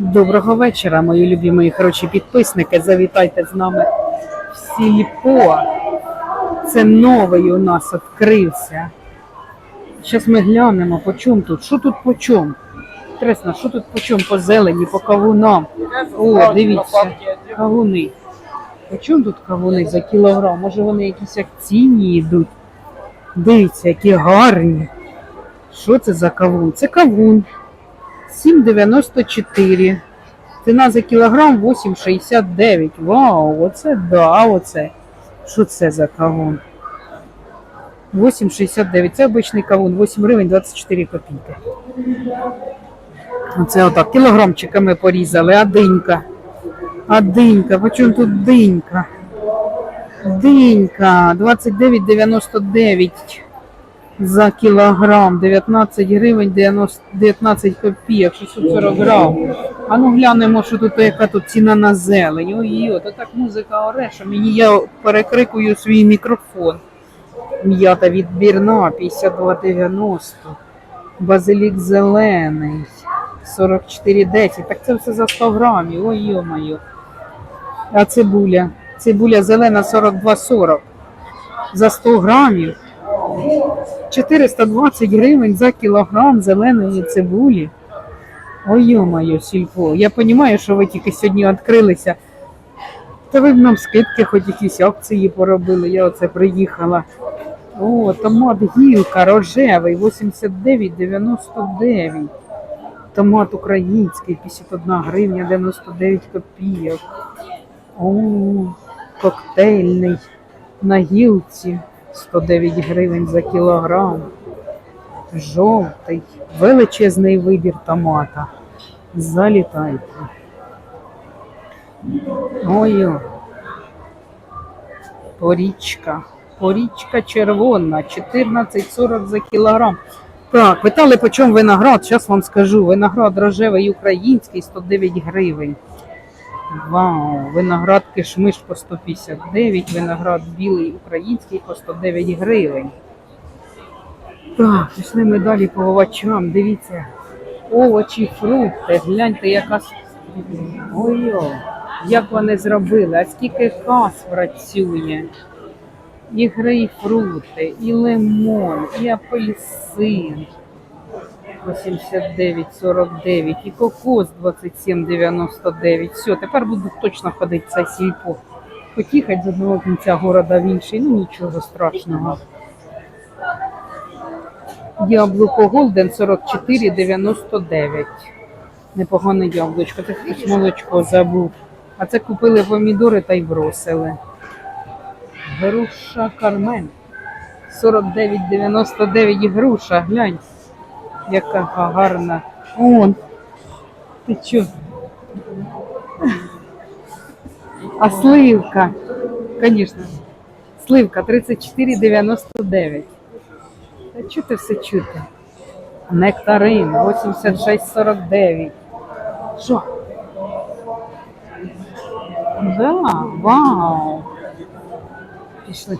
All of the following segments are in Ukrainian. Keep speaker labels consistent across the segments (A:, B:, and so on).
A: Доброго вечора, мої любі мої хороші підписники. Завітайте з нами в Сільпо. Це новий у нас відкрився. Зараз ми глянемо, по чому тут. Що тут по чому? Інтересно, що тут по чому? По зелені, по кавунам. О, дивіться, кавуни. По чому тут кавуни за кілограм? Може вони якісь акційні йдуть? Дивіться, які гарні. Що це за кавун? Це кавун. 7,94. Ціна за кілограм 8,69. Вау, оце да, оце. Що це за кавун? 8,69. Це обичний кавун, 8 гривень 24 копійки. Оце отак. Кілограмчиками порізали, а динька. А динька, по чому тут динька? Динька 29,99 за кілограм, 19 гривень 90, 19 копійок, 640 грам. А ну глянемо, що тут яка тут ціна на зелень. Ой, от так музика оре, що мені я перекрикую свій мікрофон. М'ята відбірна 52,90. Базилік зелений 44,10. Так це все за 100 грамів. Ой, йо-моє. А цибуля? Цибуля зелена 42,40. За 100 грамів. 420 гривень за кілограм зеленої цибулі. Ой, йо-моє, сільпо. Я розумію, що ви тільки сьогодні відкрилися. Та ви б нам скидки, хоч якісь акції поробили. Я оце приїхала. О, томат гілка рожевий, 89,99. Томат український, 51 гривня 99 копійок. О, коктейльний на гілці 109 гривень за кілограм. Жовтий, величезний вибір томата. Залітайте. Ой, порічка. Порічка червона, 14,40 за кілограм. Так, питали, по чому виноград. Зараз вам скажу. Виноград рожевий український 109 гривень. Вау, виноград кишмиш по 159, виноград білий український по 109 гривень. Так, пішли ми далі по овочам. Дивіться, овочі, фрукти. Гляньте, яка. Ой, як вони зробили, а скільки кас працює. І грейпфрути, і лимон, і апельсин. 89,49 і кокос 27,99. Все, тепер буду точно ходити в це сільпо. Потіхать з одного кінця города в інший, ну нічого страшного. Яблуко Голден 44,99. Непогане яблучко. Це хтось молочко забув. А це купили помідори та й бросили. Груша Кармен. 49,99 груша, глянь. Яка гарна. Он. Ти чо? А сливка. Звісно. Сливка 34,99. Та чого все чути? Нектарин 86,49. Що? Да, вау. Пішли.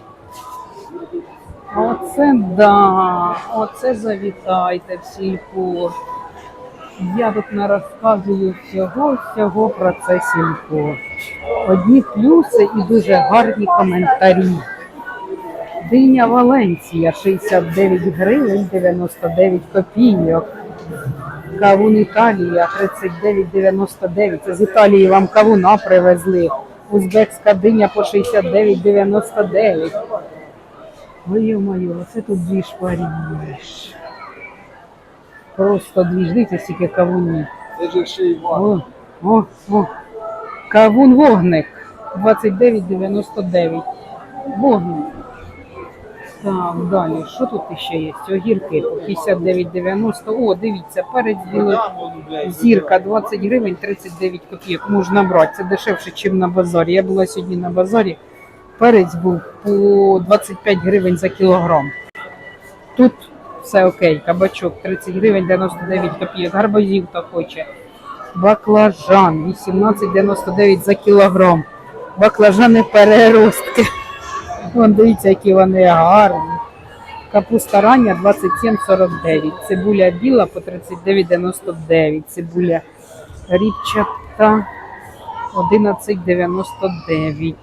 A: Оце да, оце завітайте в сільпо. Я тут не розказую всього, всього про це сільпо. Одні плюси і дуже гарні коментарі. Диня Валенція 69 гривень 99 копійок. Кавун Італія 39,99. Це з Італії вам кавуна привезли. Узбекська диня по 69,99. Ой, моє, оце тут дві шпаріш. Просто дві дивіться, скільки кавунів.
B: Це ж ще й.
A: О, о, о. Кавун вогник 29,99. Вогник. Так, далі. Що тут ще є? Огірки по 59,90. О, дивіться, перець білий. Зірка 20 гривень 39 копійок можна брати. Це дешевше, ніж на базарі. Я була сьогодні на базарі. Перець був по 25 гривень за кілограм. Тут все окей. Кабачок 30 гривень 99 копійок. Гарбузів та хоче. Баклажан 18,99 за кілограм. Баклажани переростки. Вон дивіться, які вони гарні. Капуста рання 27,49. Цибуля біла по 39,99. Цибуля ріпчата 11,99.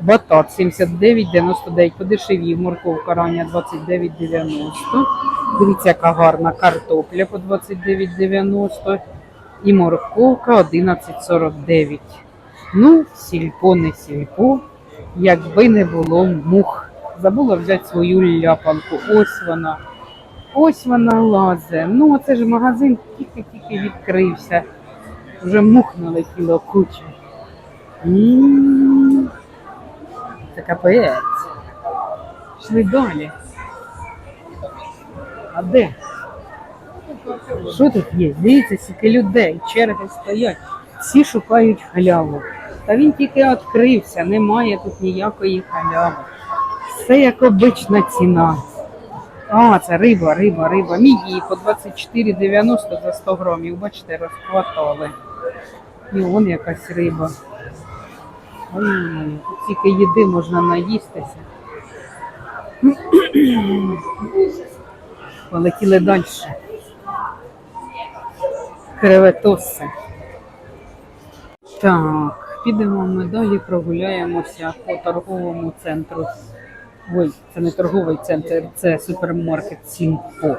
A: Батат 79,99. Подешевів. Морковка рання 29,90. Дивіться, яка гарна картопля по 29,90. І морковка 11,49. Ну, сільпо не сільпо, якби не було мух. Забула взяти свою ляпанку. Ось вона. Ось вона лазе. Ну, це ж магазин тільки-тільки відкрився. Вже мух налетіло куча. М, Це капець. Йшли далі. А де? Що тут є? Дивіться, скільки людей, черги стоять. Всі шукають халяву. Та він тільки відкрився, немає тут ніякої халяви. Все як обична ціна. А, це риба, риба, риба. Мідії по 24,90 за 100 грамів. Бачите, розхватали. І вон якась риба. Тут тільки їди можна наїстися. Полетіли далі. Креветоси. Так, підемо ми далі, прогуляємося по торговому центру. Ой, це не торговий центр, це супермаркет Сільпо.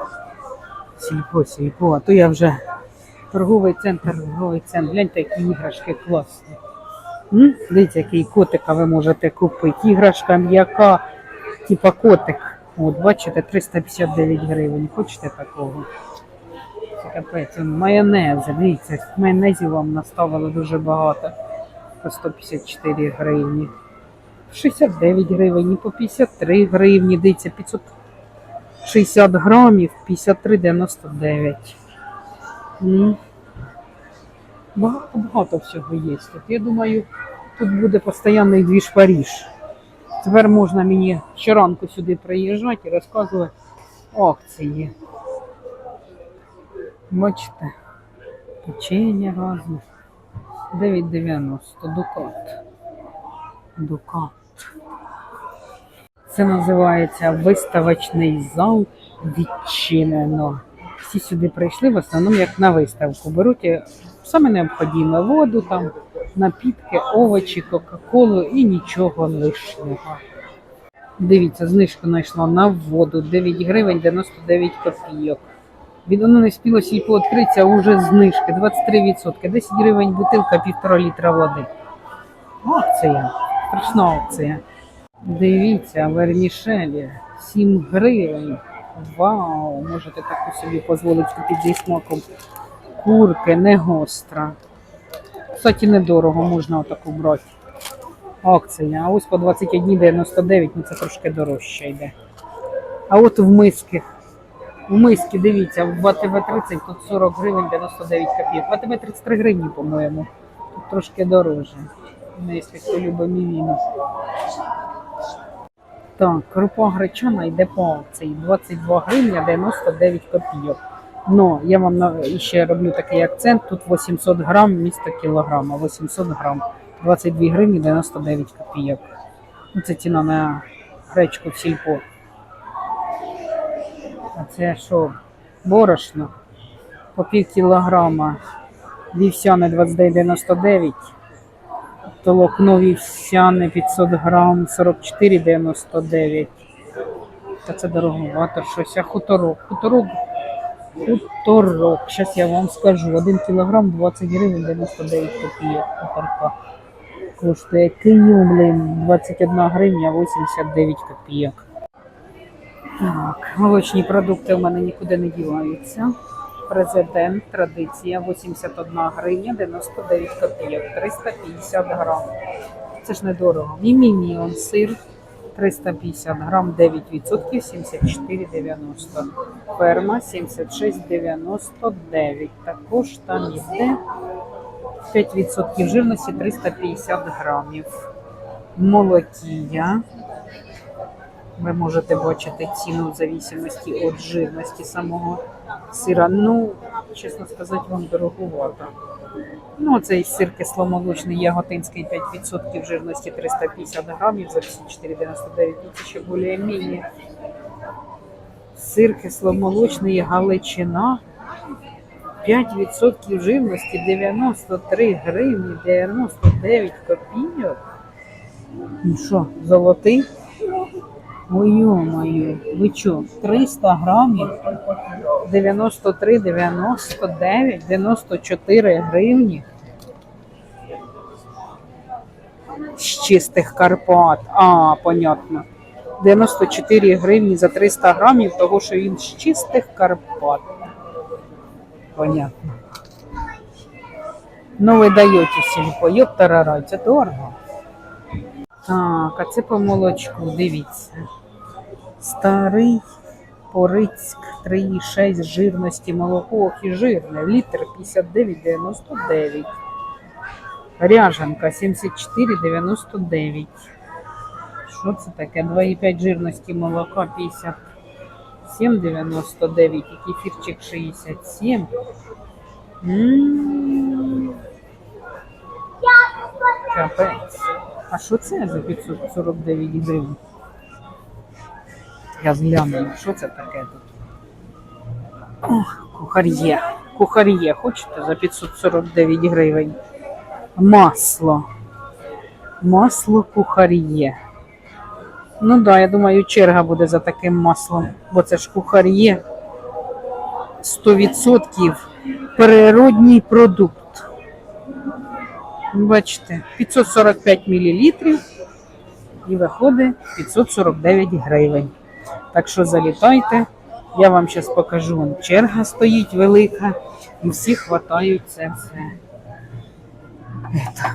A: Сільпо, Сільпо. А то я вже торговий центр, торговий центр. Гляньте, які іграшки класні. М? Дивіться, який котика ви можете купити. Іграшка м'яка, типа котик. От, бачите, 359 гривень. Хочете такого? Це капець. Он Майонези, дивіться, майонезів вам наставили дуже багато. По 154 гривні. 69 гривень, і по 53 гривні, дивіться, 560 грамів, 53,99. М. Багато, багато всього є тут. Я думаю, тут буде постійний двіж Паріж. Тепер можна мені щоранку сюди приїжджати і розказувати акції. Бачите, печення разне. 9,90 Дукат. Дукат. Це називається виставочний зал відчинено. Всі сюди прийшли в основному як на виставку. Беруть саме необхідне воду, там, напітки, овочі, кока-колу і нічого лишнього. Дивіться, знижку знайшла на воду 9 гривень 99 копійок. Від воно не спіло сільпо відкритися, а вже знижки 23%. 10 гривень бутилка, півтора літра води. Акція. Страшна акція. Дивіться, вермішелі 7 гривень. Вау! Можете таку собі дозволити купити зі смаком. Курки не гостра. Кстати, недорого, можна отаку брати. Акція. А ось по 21,99, ну це трошки дорожче йде. А от в миски. В миски, дивіться, в АТВ 30 тут 40 гривень 99 копійок. В АТВ 33 гривні, по-моєму. Тут трошки дороже. Ну, якщо хто любить мівіну. Так, крупа гречана йде по акції 22 гривня 99 копійок. Но я вам ще роблю такий акцент. Тут 800 грам місто кілограма. 800 грам 22 гривні 99 копійок. Ну, Це ціна на гречку в сільпо. А це що? Борошно по пів кілограма. Вівсяне 29,99. Толокно вівсяне 500 грам 44,99. Та це дороговато щось. А хуторок. Хуторок. Хуторок. Зараз я вам скажу. 1 кілограм 20 гривень 99 копійок. Хуторка. Коштує Київ, блин, 21 гривня 89 копійок. Так, молочні продукти у мене нікуди не діваються. Президент, традиція 81 гривня 99 копійок, 350 грам. Це ж недорого. Мімініон сир 350 грам, 9%, 74,90. Ферма 76,99. Також там йде 5% жирності 350 грамів. Молокія. Ви можете бачити ціну в зависимості від жирності самого сира. Ну, чесно сказати, вам дороговато. Ну, цей сир кисломолочний яготинський 5% жирності 350 грамів за 54,99. Ну, це ще більш-менш. Сир кисломолочний Галичина 5% жирності 93 гривні 99 копійок. Ну що, золотий? Ой, ё-моё, ви що, 300 грамів 93, 99, 94 гривні. З чистих Карпат. А, понятно. 94 гривні за 300 грамів, того що він з чистих Карпат. Понятно. Ну, ви даєте сільпо, йоп тарарай, це дорого. Так, а це по молочку, дивіться. Старий Порицьк 3,6 жирності молоко і жирне. Літр 59,99. Ряжанка 74,99. Що це таке? 2,5 жирності молока 57,99 і кефірчик 67. М. Капець. А що це за 549 гривень? Я згляну, що це таке тут? Ох, кухар'є. Кухар'є, хочете за 549 гривень? Масло. Масло кухар'є. Ну так, да, я думаю, черга буде за таким маслом, бо це ж кухар'є. 100% природній продукт. Бачите, 545 мл і виходить 549 гривень. Так що залітайте, я вам зараз покажу. Черга стоїть велика, і всі хватають це все. Это.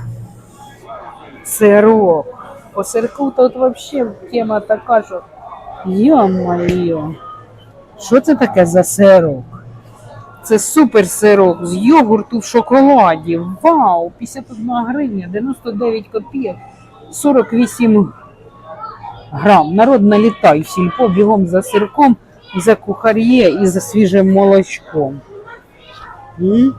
A: Сирок. По сирку тут взагалі тема така, що йо-моє. Що це таке за сирок? Це супер сирок з йогурту в шоколаді. Вау! 51 гривня, 99 копійок, 48 грам. Народ налітай в сільпо бігом за сирком, за кухар'є і за свіжим молочком. М?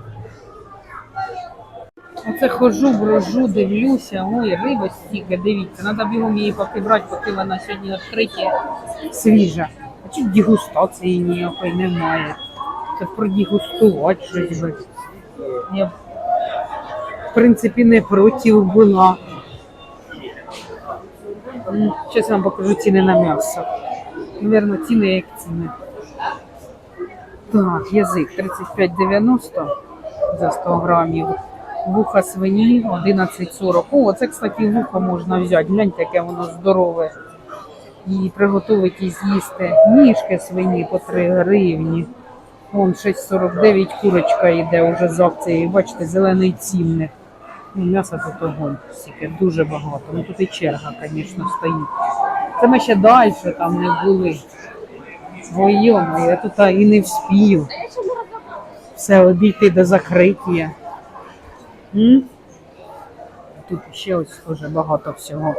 A: Оце хожу, брожу, дивлюся. Ой, риба стільки, дивіться. Треба бігом її поки брати, поки вона сьогодні відкриття свіжа. А чи дегустації ніякої немає. Це продегустувати щось би. Я, б, в принципі, не проти була. Зараз вам покажу ціни на м'ясо. Навірно, ціни як ціни. Так, язик 35,90 за 100 грамів. Вуха свині 11,40. О, це, кстати, вухо можна взяти. Гляньте, яке воно здорове. І приготувати з'їсти. Ніжки свині по 3 гривні. Вон 6,49 курочка йде вже з акцією. Бачите, зелений цінник. Ну, м'яса тут огонь. Стільки дуже багато. Ну тут і черга, звісно, стоїть. Це ми ще далі там не були. Ой, я тут і не вспію. Все обійти до закриття. Тут ще ось дуже багато всього.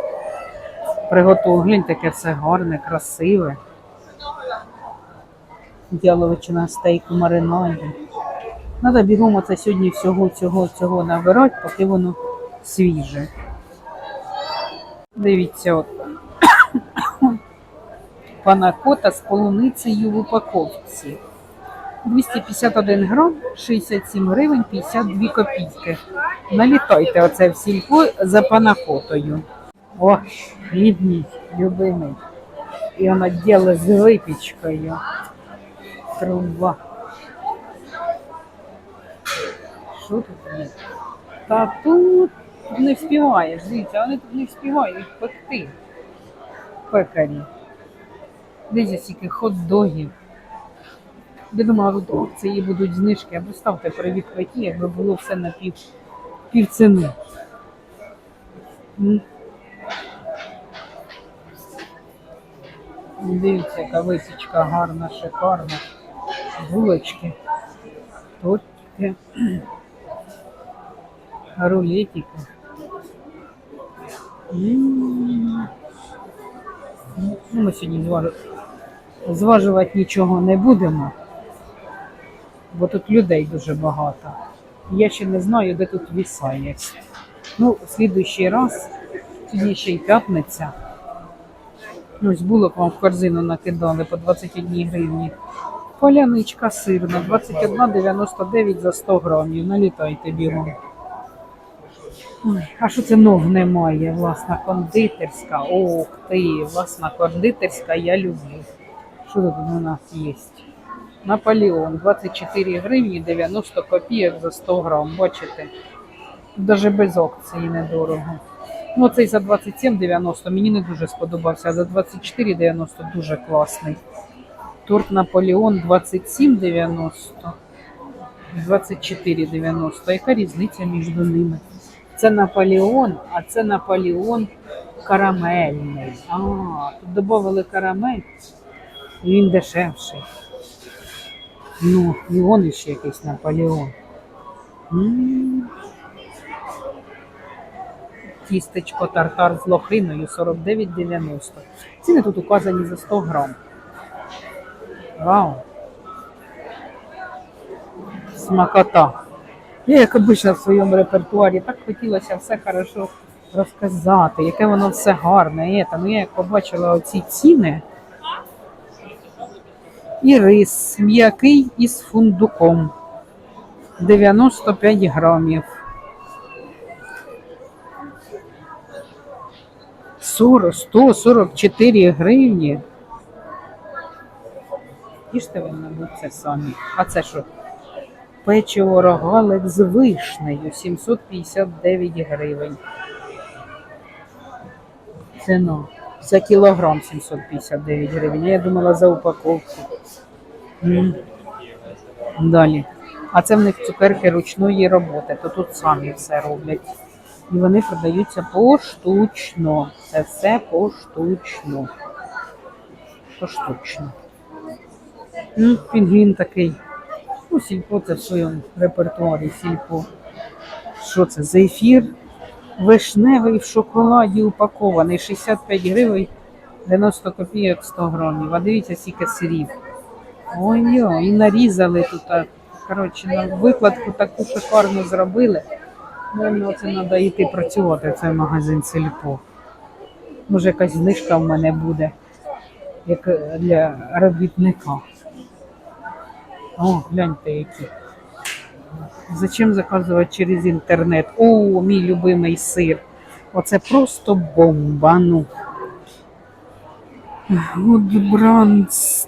A: Приготував, глянь, таке все гарне, красиве. Дяловичина стейк у маринаді. Надо бігом оце сьогодні всього цього цього набирати, поки воно свіже. Дивіться, от. Панакота з полуницею в упаковці. 251 грам, 67 гривень, 52 копійки. Налітайте оце в сільпо за панакотою. О, рідний, любимий. І вона діла з випічкою. Труба. Що тут є? Та тут не вспіваєш, дивіться, вони тут не вспівають пекти. Пекарі. Дивіться, скільки хот-догів. Я думала, це її будуть знижки, а представте при відкритті, якби було все на пів, пів ціни. Дивіться, яка висічка гарна, шикарна. Булочки. Тортики. Рулетики. Ну, ми сьогодні зважувати нічого не будемо, бо тут людей дуже багато. Я ще не знаю, де тут віса є. Ну, в слідуючий раз, сьогодні ще й п'ятниця. Ну, Ось булок вам в корзину накидали по 21 гривні. Поляничка сирна, 21,99 за 100 грамів. Налітайте бігом. Ой, а що це ног немає? Власна кондитерська. Ох ти, власна кондитерська, я люблю. Що тут у нас є? Наполеон 24 гривні 90 копійок за 100 грам. Бачите? Навіть без акції недорого. Ну, цей за 27,90 мені не дуже сподобався, а за 24,90 дуже класний. Торт Наполеон 27,90. 24,90. Яка різниця між ними? Це Наполеон, а це Наполеон карамельний. А, тут додали карамель, він дешевший. Ну, і он ще якийсь Наполеон. М. Тістечко тартар з лохиною 49,90. Ціни тут указані за 100 грам. Вау! Смакота. Я, як обично, в своєму репертуарі так хотілося все хорошо розказати, яке воно все гарне. Це. Ну, я як побачила оці ціни. І рис м'який із фундуком. 95 грамів. 40, 144 гривні. Їжте ви, мабуть, це самі. А це що? Печиво рогалик з вишнею 759 гривень. Ціна. За кілограм 759 гривень. Я думала за упаковку. Далі. А це в них цукерки ручної роботи, то тут самі все роблять. І вони продаються поштучно. Це все поштучно. Поштучно. Ну, пінгвін такий. Ну, сільпо це в своєму репертуарі сільпо. Що це? Зефір вишневий в шоколаді упакований. 65 гривень 90 копійок 100 грамів. А дивіться, скільки сирів. Ой-ой, і нарізали тут. Коротше, на викладку таку шикарну зробили. Ну, це треба йти працювати, цей магазин сільпо. Може, якась знижка в мене буде, як для робітника. О, гляньте які. Зачем заказувати через інтернет? О, мій любимий сир. Оце просто бомба. Ну. Brands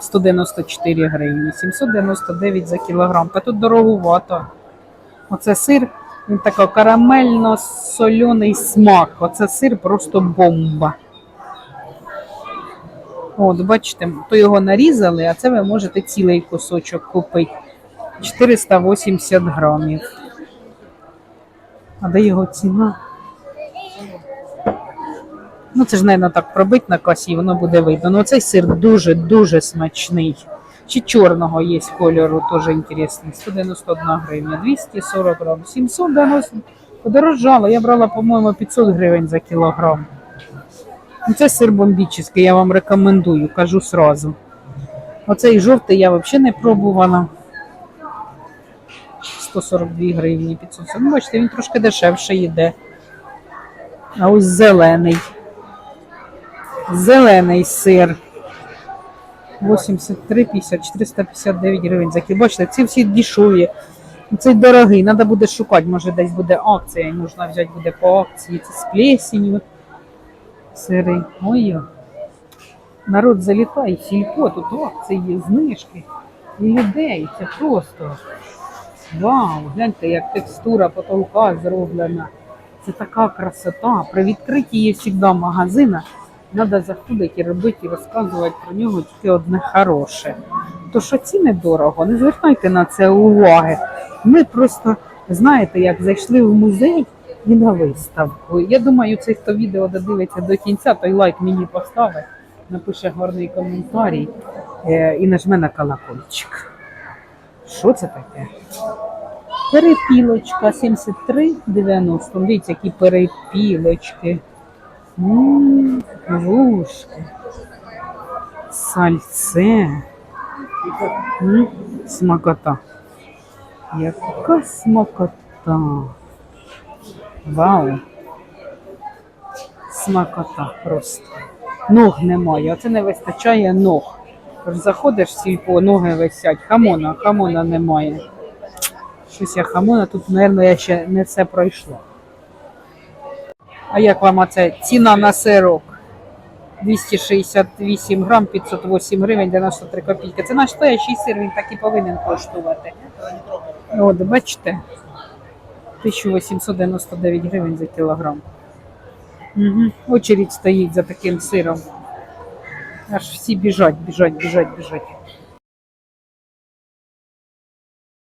A: 194 гривні, 799 за кілограм. Та тут дороговато. Оце сир, він такий карамельно-соляний смак. Оце сир просто бомба. От, бачите, то його нарізали, а це ви можете цілий кусочок купити. 480 грамів. А де його ціна? Ну, це ж, мабуть, так пробить на касі, і воно буде видно. Ну, цей сир дуже-дуже смачний. Чи чорного є кольору, теж інтересний. 191 гривня, 240 грам, 790. Подорожало. Я брала, по-моєму, 500 гривень за кілограм. Ну, Це сир бомбічний, я вам рекомендую, кажу сразу. Оцей жовтий я взагалі не пробувала. 142 гривні 500. Ну, бачите, він трошки дешевше йде. А ось зелений. Зелений сир. 83, 50, 459 гривень за кіло. Бачите, ці всі дешеві. Цей дорогий, треба буде шукати, може десь буде акція, можна взяти буде по акції. Це з плесенью. Сири. Ой. Народ залітає, сільпо, тут акції, знижки. І людей. Це просто. Вау, гляньте, як текстура потолка зроблена. Це така красота. При відкритті є завжди магазина. Треба заходити і робити і розказувати про нього тільки одне хороше. То що ціни дорого, не звертайте на це уваги. Ми просто, знаєте, як зайшли в музей і на виставку. Я думаю, цей, хто відео додивиться до кінця, той лайк мені поставить, напише гарний коментарій е, і нажме на колокольчик. Що це таке? Перепілочка 73,90. Дивіться, які перепілочки. Ммм. Сальце. Смакота. Яка смакота. Вау. Смакота просто. Ног немає. Оце не вистачає ног. Заходиш в сільпо, ноги висять. Хамона, хамона немає. Щось я хамона, тут, мабуть, я ще не все пройшла. А як вам оце? Ціна на сирок? 268 грам, 508 гривень, 93 копійки. Це наш стоячий сир, він так і повинен коштувати. От, бачите? 1899 гривень за кілограм. Угу. Очередь стоїть за таким сиром. Аж всі біжать, біжать, біжать, біжать.